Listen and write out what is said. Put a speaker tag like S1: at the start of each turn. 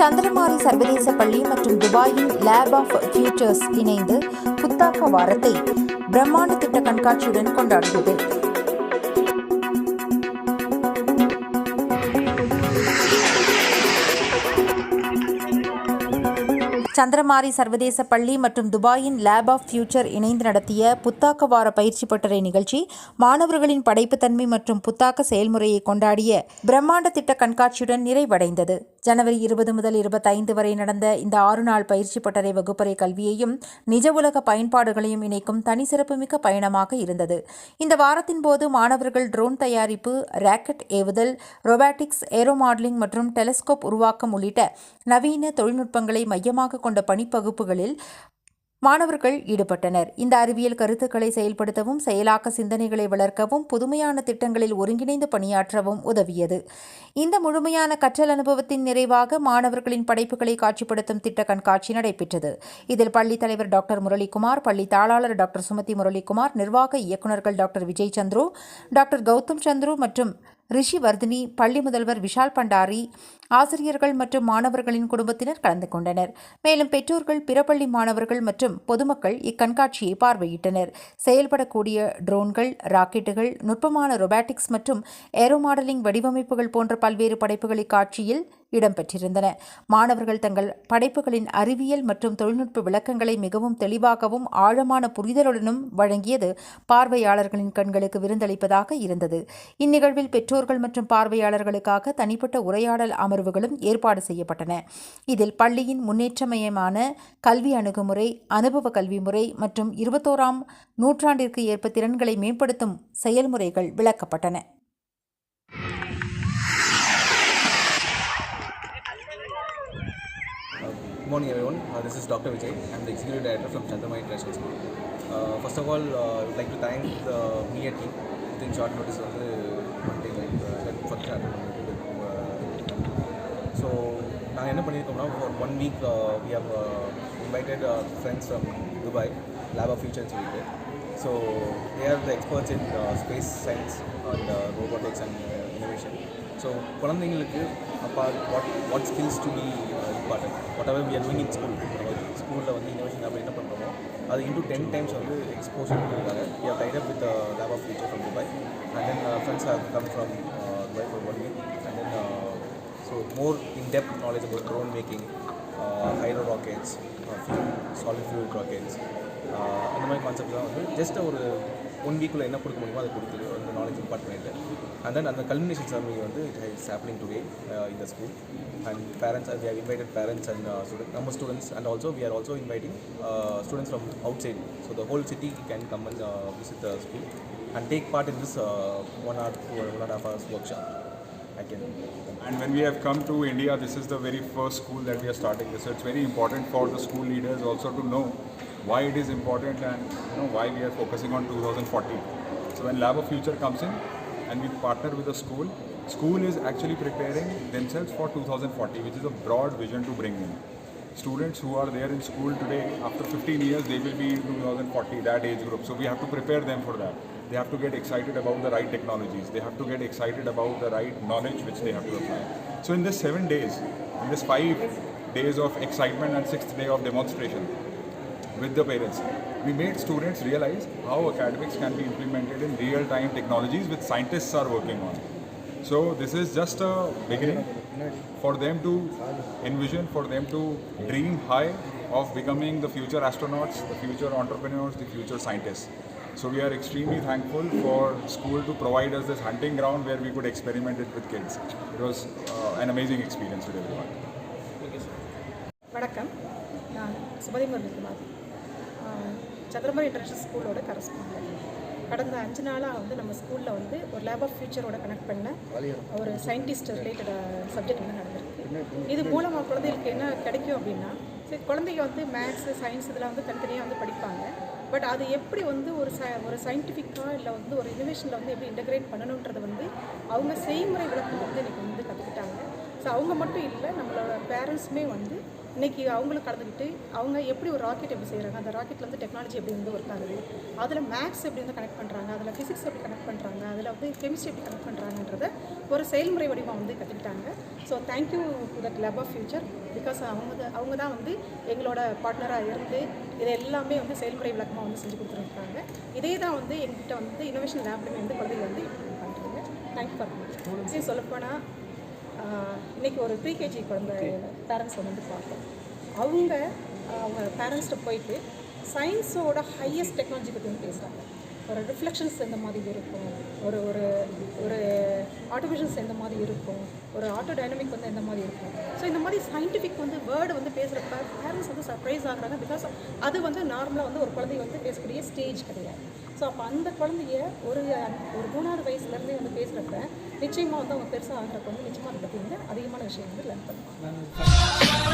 S1: சந்திரமாரி சர்வதேச பள்ளி மற்றும் துபாயின் லேப் ஆஃப் ஃபியூச்சர்ஸ் இணைந்து புத்தாக்க வாரத்தை பிரம்மாண்ட திட்ட கண்காட்சியுடன் கொண்டாடுகிறது. சந்திரமாரி சர்வதேச பள்ளி மற்றும் துபாயின் லேப் ஆஃப் ஃபியூச்சர் இணைந்து நடத்திய புத்தாக்க வார பயிற்சி பட்டறை நிகழ்ச்சி மாணவர்களின் படைப்புத்தன்மை மற்றும் புத்தாக்க செயல்முறையை கொண்டாடிய பிரம்மாண்ட திட்ட கண்காட்சியுடன் நிறைவடைந்தது. ஜனவரி இருபது முதல் இருபத்தைந்து வரை நடந்த இந்த ஆறு நாள் பயிற்சி பட்டறை வகுப்பறை கல்வியையும் நிஜ உலக பயன்பாடுகளையும் இணைக்கும் தனி சிறப்புமிக்க பயணமாக இருந்தது. இந்த வாரத்தின் போது மாணவர்கள் ட்ரோன் தயாரிப்பு ராக்கெட் ஏவுதல் ரொபாட்டிக்ஸ் ஏரோ மாடலிங் மற்றும் டெலஸ்கோப் உருவாக்கம் உள்ளிட்ட நவீன தொழில்நுட்பங்களை மையமாக கொண்ட பணிப்பகுப்புகளில் மாணவர்கள் ஈடுபட்டனர். இந்த அறிவியல் கருத்துக்களை செயல்படுத்தவும் செயலாக்க சிந்தனைகளை வளர்க்கவும் புதுமையான திட்டங்களில் ஒருங்கிணைந்து பணியாற்றவும் உதவியது. இந்த முழுமையான கற்றல் அனுபவத்தின் நிறைவாக மாணவர்களின் படைப்புகளை காட்சிப்படுத்தும் திட்ட கண்காட்சி நடைபெற்றது. இதில் பள்ளித் தலைவர் டாக்டர் முரளிக்குமார் பள்ளி தாளாளர் டாக்டர் சுமதி முரளிக்குமார் நிர்வாக இயக்குநர்கள் டாக்டர் விஜய் சந்துரு டாக்டர் கௌதம் சந்துரு மற்றும் ரிஷி வர்தினி பள்ளி முதல்வர் விஷால் பண்டாரி ஆசிரியர்கள் மற்றும் மாணவர்களின் குடும்பத்தினர் கலந்து கொண்டனர். மேலும் பெற்றோர்கள் பிற பள்ளி மாணவர்கள் மற்றும் பொதுமக்கள் இக்கண்காட்சியை பார்வையிட்டனர். செயல்படக்கூடிய ட்ரோன்கள் ராக்கெட்டுகள் நுட்பமான ரொபாட்டிக்ஸ் மற்றும் ஏரோ மாடலிங் வடிவமைப்புகள் போன்ற பல்வேறு படைப்புகள் இக்காட்சியில் இடம்பெற்றிருந்தன. மாணவர்கள் தங்கள் படைப்புகளின் அறிவியல் மற்றும் தொழில்நுட்ப விளக்கங்களை மிகவும் தெளிவாகவும் ஆழமான புரிதலுடனும் வழங்கியது பார்வையாளர்களின் கண்களுக்கு விருந்தளிப்பதாக இருந்தது. இந்நிகழ்வில் பெற்றோர்கள் மற்றும் பார்வையாளர்களுக்காக தனிப்பட்ட உரையாடல் அமர்வுகளும் ஏற்பாடு செய்யப்பட்டன. இதில் பள்ளியின் முன்னேற்றமயமான கல்வி அணுகுமுறை அனுபவ கல்வி முறை மற்றும் இருபத்தோராம் நூற்றாண்டிற்கு ஏற்ப திறன்களை மேம்படுத்தும் செயல்முறைகள் விளக்கப்பட்டன.
S2: Good morning, everyone. Uh, this is Dr. Vijay. I'm the Executive Director from Chandramani International School. Uh, first of all, uh, I would like to thank the media team. Within short notice, வந்து one day like uh, help for chat பண்ணிட்டு so நாங்கள் என்ன பண்ணியிருக்கோம்னா for one week we have invited friends from Dubai lab of ஃபியூச்சர்னு சொல்லிட்டு so they are the experts in space science and robotics and innovation so குழந்தைங்களுக்கு அப்பா what what skills to be important whatever we are doing in school ஸ்கூலில் வந்து innovation அப்படி என்ன பண்ணுறோமோ அது into ten times வந்து எக்ஸ்போஷர் பண்ணியிருக்காங்க we have tied up with lab of future from Dubai and then friends have come from Dubai for one week and then so more in depth knowledge about drone making hydro rockets solid fuel rockets அந்த மாதிரி கான்செப்ட்லாம் வந்து just ஒரு one வீக்கில் என்ன கொடுக்க முடியுமோ அதை கொடுத்து அந்த நாலேஜ் இம்பார்ட் பண்ணிட்டு. அண்ட் தென் அந்த கல்மினேஷன் செரமனி வந்து இட் இஸ் ஹேப்பனிங் டுடே இந்த school and parents we have invited parents and student நம்ம students and also we are also inviting students from outside so the whole city can come and visit the school and take part in this one or one and half hours workshop
S3: And when we have come to India, this is the very first school that we are starting. So it's very important for the school leaders also to know why it is important and you know why we are focusing on 2040. So when Lab of Future comes in and we partner with the school, school is actually preparing themselves for 2040, which is a broad vision to bring in. Students who are there in school today, after 15 years, they will be in 2040, that age group. So we have to prepare them for that. They have to get excited about the right technologies. They have to get excited about the right knowledge which they have to apply. So in this seven days, in this five days of excitement and sixth day of demonstration with the parents, we made students realize how academics can be implemented in real-time technologies which scientists are working on. So this is just a beginning for them to envision, for them to dream high of becoming the future astronauts, the future entrepreneurs, the future scientists. So we are extremely thankful for school to provide us this hunting ground where we could experiment it with kids. It was uh, an amazing experience with everyone.
S4: வணக்கம். நான் Sumathi Muralikumar Chandramari international ஸ்கூலோட correspondent. கடந்த அஞ்சு நாளாக வந்து நம்ம ஸ்கூலில் வந்து ஒரு லேப் ஆஃப் ஃபியூச்சரோட கனெக்ட் பண்ண ஒரு சயின்டிஸ்ட் ரிலேட்டட் சப்ஜெக்ட் வந்து நடந்திருக்கு. இது மூலமாக குழந்தைகளுக்கு என்ன கிடைக்கும் அப்படின்னா சரி குழந்தைங்க வந்து மேக்ஸ் சயின்ஸ் இதெல்லாம் வந்து தனித்தனியாக வந்து படிப்பாங்க. பட் அது எப்படி வந்து ஒரு ச ஒரு சயின்டிஃபிக்காக இல்லை வந்து ஒரு இனோவேஷனில் வந்து எப்படி இன்டகிரேட் பண்ணணுன்றதை வந்து அவங்க செய்முறை விளக்கம் வந்து இன்றைக்கி வந்து கற்றுக்கிட்டாங்க ஸோ அவங்க மட்டும் இல்லை நம்மளோட பேரண்ட்ஸுமே வந்து இன்றைக்கி அவங்களும் கலந்துக்கிட்டு அவங்க எப்படி ஒரு ராக்கெட் எப்படி செய்கிறாங்க அந்த ராக்கெட்டில் வந்து டெக்னாலஜி எப்படி வந்து ஒர்க் ஆகுது? அதில் மேக்ஸ் எப்படி வந்து கனெக்ட் பண்ணுறாங்க அதில் ஃபிசிக்ஸ் எப்படி கனெக்ட் பண்ணுறாங்க அதில் வந்து கெமிஸ்ட்ரி எப்படி கனெக்ட் பண்ணுறாங்கன்றத ஒரு செயல்முறை வடிவம் வந்து கற்றுக்கிட்டாங்க so thank you to that lab of future because அவங்க அவங்க தான் வந்து எங்களோட பார்ட்னராக இருந்து இதை எல்லாமே வந்து செயல்முறை விளக்கமாக வந்து செஞ்சு கொடுத்துருக்காங்க. இதே தான் வந்து எங்ககிட்ட வந்து இன்னோவேஷன் லேப்லேயுமே வந்து குழந்தைகள் வந்து பண்ணுறாங்க தேங்க்யூ ஃபார் சொல்லப்போனால் ஆஹ் இன்னைக்கு ஒரு ப்ரீகேஜி குழந்தை பேரண்ட்ஸ் வந்து பார்த்தோம். அவங்க அவங்க பேரண்ட்ஸ்கிட்ட போயிட்டு சயின்ஸோட ஹையஸ்ட் டெக்னாலஜி பற்றி வந்து பேசுகிறாங்க ஒரு ரிஃப்ளெக்ஷன்ஸ் எந்த மாதிரி இருக்கும்? ஒரு ஒரு ஒரு ஆர்டிஃபிஷியல்ஸ் எந்த மாதிரி இருக்கும்? ஒரு ஆட்டோ டைனமிக் வந்து எந்த மாதிரி இருக்கும்? ஸோ இந்த மாதிரி சயின்டிஃபிக் வந்து வேர்டு வந்து பேசுகிறப்ப பேரண்ட்ஸ் வந்து சர்ப்ரைஸ் ஆகுறாங்க பிகாஸ் அது வந்து நார்மலாக வந்து ஒரு குழந்தை வந்து பேசக்கூடிய ஸ்டேஜ் கிடையாது. ஸோ அப்போ அந்த குழந்தைய ஒரு ஒரு மூணாவது வயசுலேருந்தே வந்து பேசுகிறப்ப நிச்சயமாக வந்து அவங்க பெருசாக ஆகிறப்ப வந்து நிச்சயமாக அதை பற்றி வந்து அதிகமான விஷயம் வந்து லேர்ன் பண்ணுவாங்க